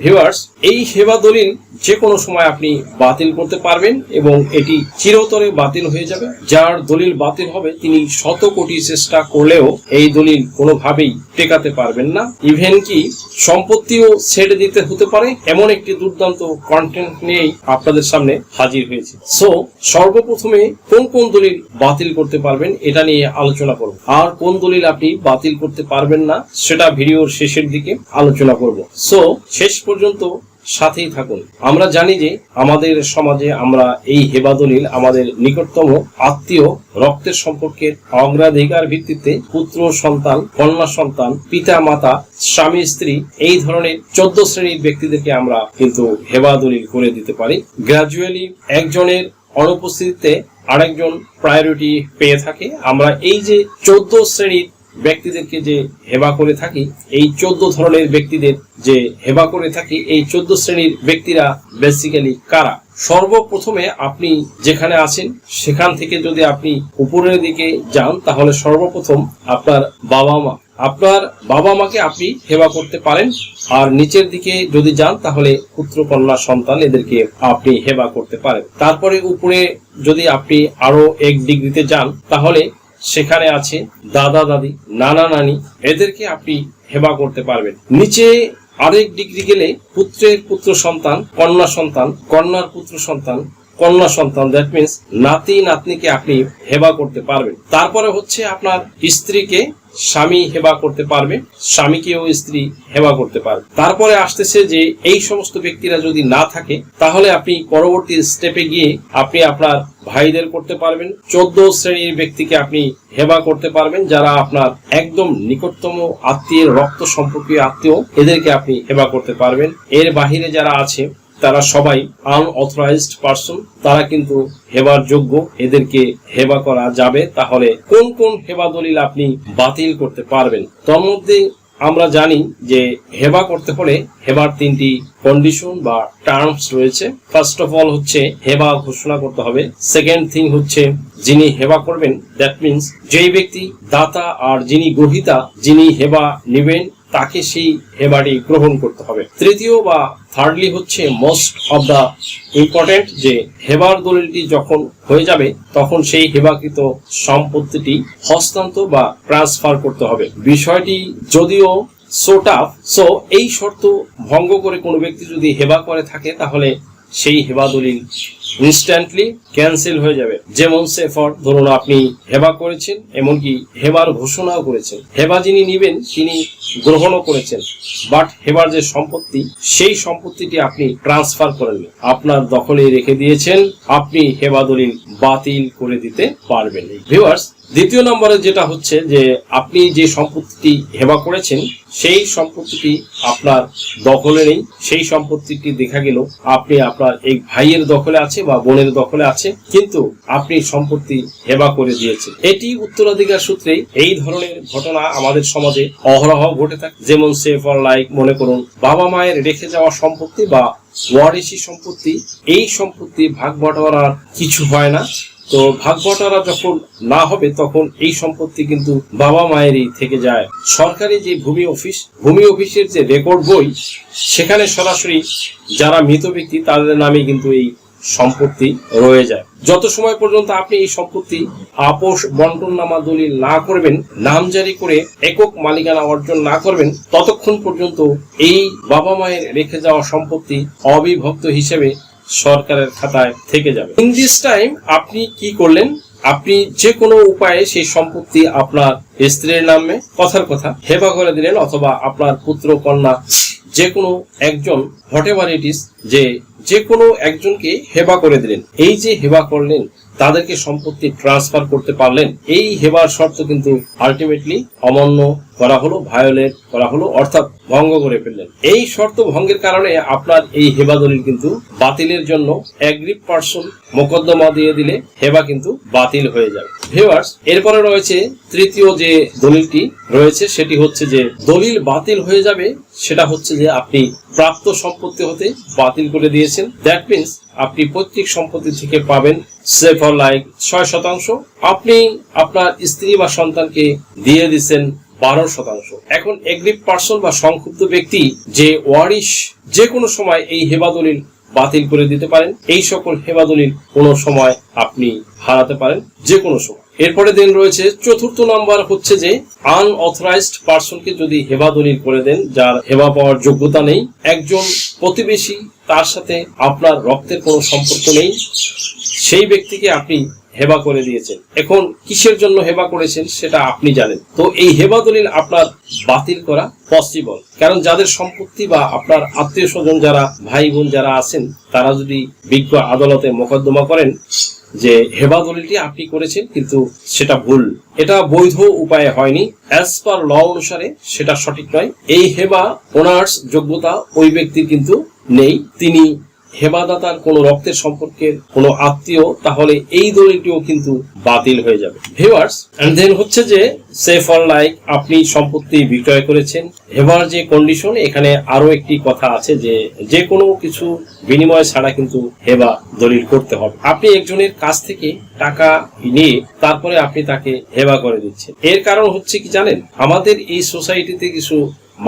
Viewers এই সেবা দলিল যে কোনো সময় আপনি বাতিল করতে পারবেন এবং এটি চিরতরে বাতিল হয়ে যাবে। যার দলিল বাতিল হবে, তিনি শত কোটি চেষ্টা করলেও এই দলিল কোনোভাবেই টেকাতে পারবেন না। ইভেন কি, সম্পত্তিও ছেড়ে দিতে হতে পারে, এমন একটি দুর্দান্ত কন্টেন্ট নিয়েই আপনাদের সামনে হাজির হয়েছে। সো সর্বপ্রথমে কোন কোন দলিল বাতিল করতে পারবেন, এটা নিয়ে আলোচনা করব। আর কোন দলিল আপনি বাতিল করতে পারবেন না, সেটা ভিডিওর শেষের দিকে আলোচনা করব। সো শেষ পর্যন্ত সাথেই থাকুন। আমরা জানি যে আমাদের সমাজে আমরা এই হেবাদলিল আমাদের নিকটতম আত্মীয় রক্তের সম্পর্কের অগ্রাধিকার ভিত্তিতে পুত্র সন্তান, কন্যা সন্তান, পিতা, মাতা, স্বামী, স্ত্রী এই ধরনের চোদ্দ শ্রেণির ব্যক্তিদেরকে আমরা কিন্তু হেবাদলিল করে দিতে পারি। গ্রাজুয়ালি একজনের অনুপস্থিতিতে আরেকজন প্রায়োরিটি পেয়ে থাকে। আমরা এই যে চোদ্দ শ্রেণির ব্যক্তিদেরকে যে হেবা করে থাকি, এই চোদ্দ ধরনের ব্যক্তিদের যে হেবা করে থাকি, এই চোদ্দ শ্রেণির ব্যক্তিরা বেসিক্যালি কারা? সর্বপ্রথমে আপনি যেখানে আছেন, সেখান থেকে যদি আপনি উপরের দিকে যান, তাহলে সর্বপ্রথম আপনার বাবা মা আপনার বাবা মাকে আপনি হেবা করতে পারেন, আর নিচের দিকে যদি যান, তাহলে পুত্র, কন্যা, সন্তান এদেরকে আপনি হেবা করতে পারেন। তারপরে উপরে যদি আপনি আরও এক ডিগ্রিতে যান, তাহলে সেখানে আছে দাদা, দাদি, নানা, নানি। এদেরকে আপনি হেবা করতে পারবেন। নিচে আরেক ডিগ্রি গেলে পুত্রের পুত্র সন্তান, কন্যা সন্তান, কন্যার পুত্র সন্তান, কন্যা সন্তান। দ্যাট মিনস নাতি, নাতনিকে আপনি হেবা করতে পারবেন। তারপরে হচ্ছে আপনার স্ত্রীকে স্বামী হেবা করতে পারবে, স্বামীকেও স্ত্রী হেবা করতে পারবে। তারপরে আসতেছে যে এই সমস্ত ব্যক্তিরা যদি না থাকে, তাহলে আপনি পরবর্তী স্টেপে গিয়ে আপনি আপনার ভাইদের করতে পারবেন, চোদ্দ শ্রেণির ব্যক্তিকে আপনি হেবা করতে পারবেন, যারা আপনার একদম নিকটতম আত্মীয়ের রক্ত সম্পর্কীয় আত্মীয়, এদেরকে আপনি হেবা করতে পারবেন। এর বাহিরে যারা আছে তারা সবাই আনঅথরাইজড পার্সন তারা কিন্তু হেবার যোগ্য। এদেরকে হেবা করা যাবে। তাহলে কোন কোন হেবা দলিল আপনি বাতিল করতে পারবেন? তার মধ্যে আমরা জানি যে হেবা করতে হলে হেবার তিনটি কন্ডিশন বা টার্মস রয়েছে। ফার্স্ট অফ অল হচ্ছে হেবা ঘোষণা করতে হবে। সেকেন্ড থিং হচ্ছে যিনি হেবা করবেন দ্যাট মিনস যেই ব্যক্তি দাতা আর যিনি গ্রহিতা, যিনি হেবা নেবেন তাকে সেই হেবাটি গ্রহণ করতে হবে। তৃতীয় বা থার্ডলি হচ্ছে মোস্ট অব দা ইম্পর্টেন্ট যে হেবার দলিলটি যখন হয়ে যাবে, তখন সেই হেবাকৃত সম্পত্তিটি হস্তান্তর বা ট্রান্সফার করতে হবে। বিষয়টি যদিও সো টাফ সো এই শর্ত ভঙ্গ করে কোনো ব্যক্তি যদি হেবা করে থাকে, তাহলে সেই হেবা দলিল ইনস্ট্যান্টলি ক্যান্সেল হয়ে যাবে। যেমন সে ফর ধরুন আপনি হেবা করেছেন, এমনকি হেবার ঘোষণাও করেছেন। হেবা যিনি নিবেন, তিনি গ্রহণও করেছেন। বাট হেবার যে সম্পত্তি, সেই সম্পত্তিটি আপনি ট্রান্সফার করেননি আপনার দখলে রেখে দিয়েছেন, আপনি হেবা দলিল বাতিল করে দিতে পারবেন ভিউয়ার্স দ্বিতীয় নম্বরে যেটা হচ্ছে যে, আপনি যে সম্পত্তিটি হেবা করেছেন, সেই সম্পত্তিটি আপনার দখলে নেই। সেই সম্পত্তিটি দেখা গেল, আপনি আপনার এই ভাইয়ের দখলে আছে বা বোনের দখলে আছে, কিন্তু আপনি সম্পত্তি হেবা করে দিয়েছেন। এটি উত্তরাধিকার সূত্রে এই ধরনের ঘটনা আমাদের সমাজে অহরহ ঘটে থাকে। যেমন সেফ অর লাইক মনে করুন, বাবা মায়ের রেখে যাওয়া সম্পত্তি বা ওয়ারিসি সম্পত্তি, এই সম্পত্তি ভাগ বাটোয়ারার কিছু হয় না। তো ভাগ বটারা যখন না হবে, তখন এই সম্পত্তি কিন্তু বাবা মায়েরই থেকে যায়। সরকারি যে ভূমি অফিস, ভূমি অফিসের যে রেকর্ড বই, সেখানে সরাসরি যারা মৃত ব্যক্তি, তাদের নামে কিন্তু এই সম্পত্তি রয়ে যায়। যত সময় পর্যন্ত আপনি এই সম্পত্তি আপোষ বন্টন নামা দলিল না করবেন নামজারি করে একক মালিকানা অর্জন না করবেন, ততক্ষণ পর্যন্ত এই বাবা মায়ের রেখে যাওয়া সম্পত্তি অবিভক্ত হিসেবে সরকারের খাতায় থেকে যাবে। ইন দিস টাইম আপনি কি করলেন? আপনি যে কোনো উপায়ে সেই সম্পত্তি আপনার স্ত্রীর নামে, কথার কথা, হেবা করে দিলেন অথবা আপনার পুত্র, কন্যা যে কোনো একজন হোয়াট ইট ইস যে যে কোনো একজনকে হেবা করে দিলেন। এই যে হেবা করলেন, তাদেরকে সম্পত্তি ট্রান্সফার করতে পারলেন। এই হেবার শর্ত কিন্তু আলটিমেটলি অমান্য করা হলো ভায়োলেট করা হলো, অর্থাৎ ভঙ্গ করে ফেললেন। এই শর্ত ভঙ্গের কারণে আপনার এই হেবা দলিল কিন্তু বাতিলের জন্য অ্যাগ্রিপ পার্সন মোকদ্দমা দিয়ে দিলে হেবা কিন্তু বাতিল হয়ে যাবে ভিউয়ার্স এরপরে রয়েছে তৃতীয় যে দলিলটি রয়েছে, সেটি হচ্ছে যে দলিল বাতিল হয়ে যাবে, সেটা হচ্ছে যে আপনি প্রাপ্ত সম্পত্তি হতে বাতিল করে দিয়েছেন। দ্যাট মিনস আপনি প্রত্যেক সম্পত্তি থেকে পাবেন সে ফর লাইক ছয় শতাংশ। আপনি আপনার স্ত্রী বা সন্তানকে দিয়ে দিচ্ছেন বারো শতাংশ। এখন এগ্রিপ পার্সন বা সংক্ষুব্ধ ব্যক্তি যে ওয়ারিশ যে কোনো সময় এই হেবা দলিল বাতিল করে দিতে পারেন। এই সকল হেবা দলিল কোনো সময় আপনি হারাতে পারেন, যে কোনো সময়। এরপরে দিন রয়েছে, চতুর্থ নাম্বার হচ্ছে যে আনঅথরাইজড পার্সনকে যদি হেবা দলিল করে দেন, যার হেবা পাওয়ার যোগ্যতা নেই, একজন প্রতিবেশী তার সাথে আপনার রক্তের কোনো সম্পর্ক নেই, সেই ব্যক্তিকে আপনি হেবা করে দিয়েছেন। এখন কিসের জন্য হেবা করেছেন সেটা আপনি জানেন। তো এই হেবা দলিল আপনার বাতিল করা পসিবল কারণ যাদের সম্পত্তি বা আপনার আত্মীয় স্বজন যারা, ভাই বোন যারা আছেন, তারা যদি বিজ্ঞ আদালতে মোকদ্দমা করেন যে হেবা দলিলটি আপনি করেছেন কিন্তু সেটা ভুল। এটা বৈধ উপায়ে হয়নি। অ্যাজ পার ল অনুসারে সেটা সঠিক নয়। এই হেবা ওনার্স যোগ্যতা ওই ব্যক্তির কিন্তু নেই। তিনি হেবাদাতার কোন রক্তের সম্পর্কের কোন আত্মীয়, তাহলে এই দলিলটিও কিন্তু বাতিল হয়ে যাবে। ভিউয়ার্স এন্ড দেন হচ্ছে যে সেফ ফর লাইক আপনি সম্পত্তি বিক্রয় করেছেন। হেবার যে কন্ডিশন এখানে আরও একটি কথা আছে যে যে কোনো কিছু বিনিময় ছাড়া কিন্তু হেবা দলিল করতে হবে। আপনি একজনের কাছ থেকে টাকা নিয়ে তারপরে আপনি তাকে হেবা করে দিচ্ছেন। এর কারণ হচ্ছে কি জানেন? আমাদের এই সোসাইটিতে কিছু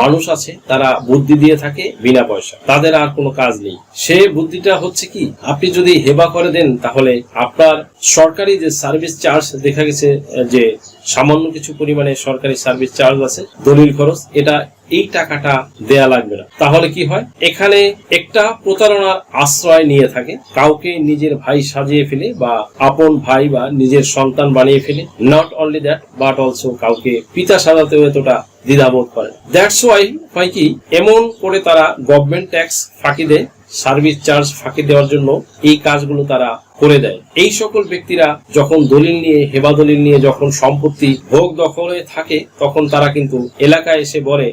মানুষ আছে, তারা বুদ্ধি দিয়ে থাকে বিনা পয়সা। তাদের আর কোনো কাজ নেই। সে বুদ্ধিটা হচ্ছে কি? আপনি যদি হেবা করে দেন, তাহলে আপনার সরকারি যে সার্ভিস চার্জ, দেখা গেছে যে সামান্য কিছু পরিমাণে সরকারি সার্ভিস চার্জ আছে, দলিল খরচ, এটা এই টাকাটা দেয়া লাগবে না। তাহলে কি হয়? এখানে একটা প্রতারণার আশ্রয় নিয়ে থাকে, কাউকে নিজের ভাই সাজিয়ে ফেলে বা আপন ভাই বা নিজের সন্তান বানিয়ে ফেলে। Not only that but also কাউকে পিতা সাজাতেও এতটা দ্বিধাবোধ করে দ্যাটস ওয়াই হয় কি, এমন করে তারা গভর্নমেন্ট ট্যাক্স ফাঁকি দেয় সার্ভিস চার্জ ফাঁকি দেওয়ার জন্য এই কাজগুলো তারা করে দেয়। এই সকল ব্যক্তিরা যখন দলিল নিয়ে, হেবা দলিল নিয়ে যখন সম্পত্তি ভোগ দখলে থাকে, তখন তারা কিন্তু এলাকায় এসে বলে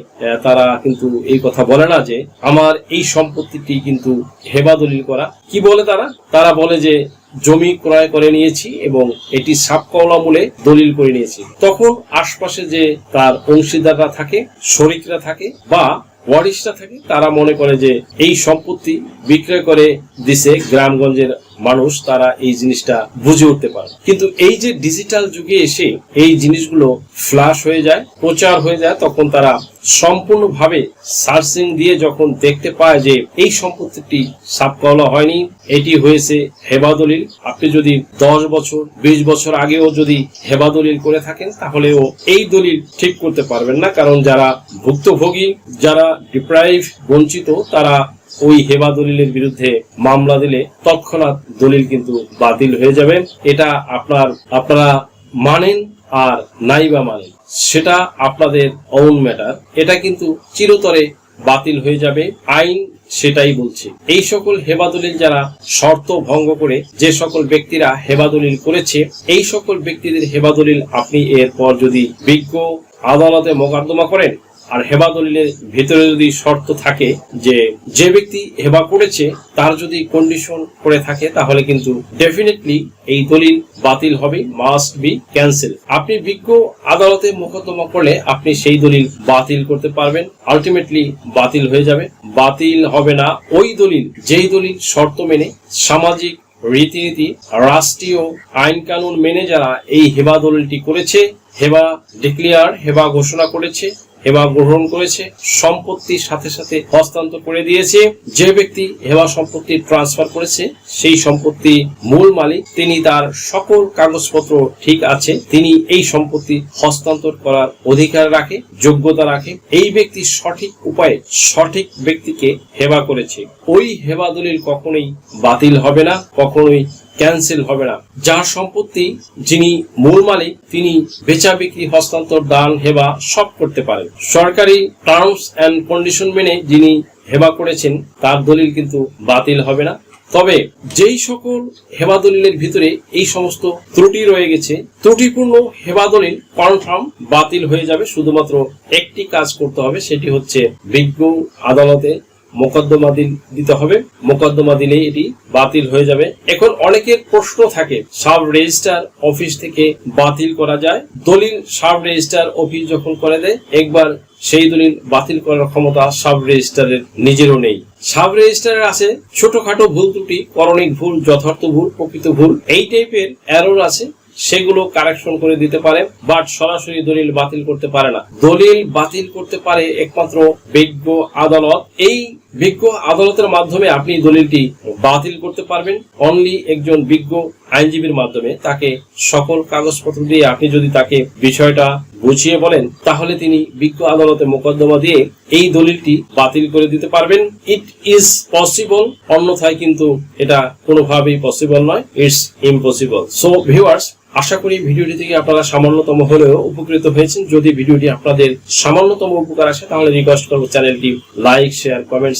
তারা কিন্তু এই কথা বলে না যে, আমার এই সম্পত্তিটি কিন্তু হেবা দলিল করা। কি বলে তারা? তারা বলে যে জমি ক্রয় করে নিয়েছি এবং এটি সাপকওলা মূলে দলিল করে নিয়েছি। তখন আশপাশে যে তার অংশীদাররা থাকে শরিকরা থাকে বা ওয়ারিশরা থাকে, তারা মনে করে যে এই সম্পত্তি বিক্রয় করে দিছে গ্রামগঞ্জের মানুষ তারা এই জিনিসটা বুঝে উঠতে পারে। কিন্তু এই যে ডিজিটাল যুগে এসে এই জিনিসগুলো ফ্লাশ হয়ে যায়, প্রচার হয়ে যায়, তখন তারা সম্পূর্ণভাবে সার্চিং দিয়ে যখন দেখতে পায় যে এই সম্পত্তিটি সাপকলা হয়নি, এটি হয়েছে হেবাদলিল আপনি যদি দশ বছর, বিশ বছর আগেও যদি হেবাদলিল করে থাকেন, তাহলেও এই দলিল ঠিক করতে পারবেন না। কারণ যারা ভুক্তভোগী, যারা ডিপ্রাইভ বঞ্চিত, তারা ওই হেবা দলিলের বিরুদ্ধে মামলা দিলে তৎক্ষণাৎ দলিল কিন্তু বাতিল হয়ে যাবে। এটা আপনার, আপনারা মানেন আর নাই বা মানেন, সেটা আপনাদের অন ম্যাটার এটা কিন্তু চিরতরে বাতিল হয়ে যাবে, আইন সেটাই বলছে। এই সকল হেবাদলিল যারা শর্ত ভঙ্গ করে, যে সকল ব্যক্তিরা হেবাদলিল করেছে, এই সকল ব্যক্তিদের হেবাদলিল আপনি এরপর যদি বিজ্ঞ আদালতে মোকদ্দমা করেন আর হেবা দলিলের ভিতরে যদি শর্ত থাকে যে যে ব্যক্তি হেবা করেছে, তার যদি কন্ডিশন করে থাকে, তাহলে কিন্তু ডেফিনেটলি এই দলিল বাতিল হবে মাস্ট বি ক্যান্সেল আপনি বিজ্ঞ আদালতে মোকদ্দমা করলে আপনি সেই দলিল বাতিল করতে পারবেন আলটিমেটলি বাতিল হয়ে যাবে। বাতিল হবে না ওই দলিল, যেই দলিল শর্ত মেনে সামাজিক রীতিনীতি, রাষ্ট্রীয় আইন কানুন মেনে যারা এই হেবা দলিলটি করেছে, হেবা ডিক্লিয়ার হেবা ঘোষণা করেছে হেবা গ্রহণ করেছে, সম্পত্তির সাথে সাথে হস্তান্তর করে দিয়েছে। যে ব্যক্তি হেবা সম্পত্তি ট্রান্সফার করেছে, সেই সম্পত্তি মূল মালিক, তিনি তার সকল কাগজপত্র ঠিক আছে, তিনি এই সম্পত্তি হস্তান্তর করার অধিকার রাখে, যোগ্যতা রাখে। এই ব্যক্তি সঠিক উপায়ে সঠিক ব্যক্তিকে হেবা করেছে। ওই হেবা দলিল কখনোই বাতিল হবে না, কখনোই ক্যান্সেল হবে না। যার সম্পত্তি যিনি মূল মালিক, তিনি বেচা বিক্রি, হস্তান্তর, দান, হেবা সব করতে পারেন। সরকারি টার্মস অ্যান্ড কন্ডিশন মেনে যিনি হেবা করেছেন, তার দলিল কিন্তু বাতিল হবে না। তবে যেই সকল হেবা দলিলের ভিতরে এই সমস্ত ত্রুটি রয়ে গেছে, ত্রুটিপূর্ণ হেবা দলিল কনফার্ম বাতিল হয়ে যাবে। শুধুমাত্র একটি কাজ করতে হবে, সেটি হচ্ছে বিজ্ঞ আদালতে মোকদ্দমা দিল- দিতে হবে। মোকদ্দমা দিলেই এটি বাতিল হয়ে যাবে। এখন অনেকের প্রশ্ন থাকে, সাব রেজিস্ট্রার অফিস থেকে বাতিল করা যায়? দলিল সাব রেজিস্ট্রার অফিস যখন করে দেয়, একবার সেই দলিল বাতিল করার ক্ষমতা সাব রেজিস্ট্রারের নিজেরও নেই। সাব রেজিস্ট্রারের আছে ছোটখাটো ভুল ত্রুটি, করণিক ভুল, যথার্থ ভুল, প্রকৃত ভুল, এই টাইপের এরর আছে, সেগুলো কারেকশন করে দিতে পারে বাট সরাসরি দলিল বাতিল করতে পারে না। দলিল বাতিল করতে পারে একমাত্র বিজ্ঞ আদালত। এই বিজ্ঞ আদালতের মাধ্যমে আপনি দলিলটি বাতিল করতে পারবেন। অনলি একজন বিজ্ঞ আইনজীবীর মাধ্যমে তাকে সকল কাগজপত্র দিয়ে আপনি যদি তাকে বিষয়টা বুঝিয়ে বলেন, তাহলে তিনি বিজ্ঞ আদালতে মোকদ্দমা দিয়ে এই দলিলটি বাতিল করে দিতে পারবেন। ইট ইজ পসিবল অন্যথায় কিন্তু এটা কোনোভাবেই পসিবল নয় ইটস ইম্পসিবল সো ভিউয়ার্স আশা করি ভিডিওটি থেকে আপনারা সামান্যতম হলেও উপকৃত হয়েছেন। যদি ভিডিওটি আপনাদের সামান্যতম উপকার আসে, তাহলে রিকোয়েস্ট করব চ্যানেলটি লাইক শেয়ার কমেন্টস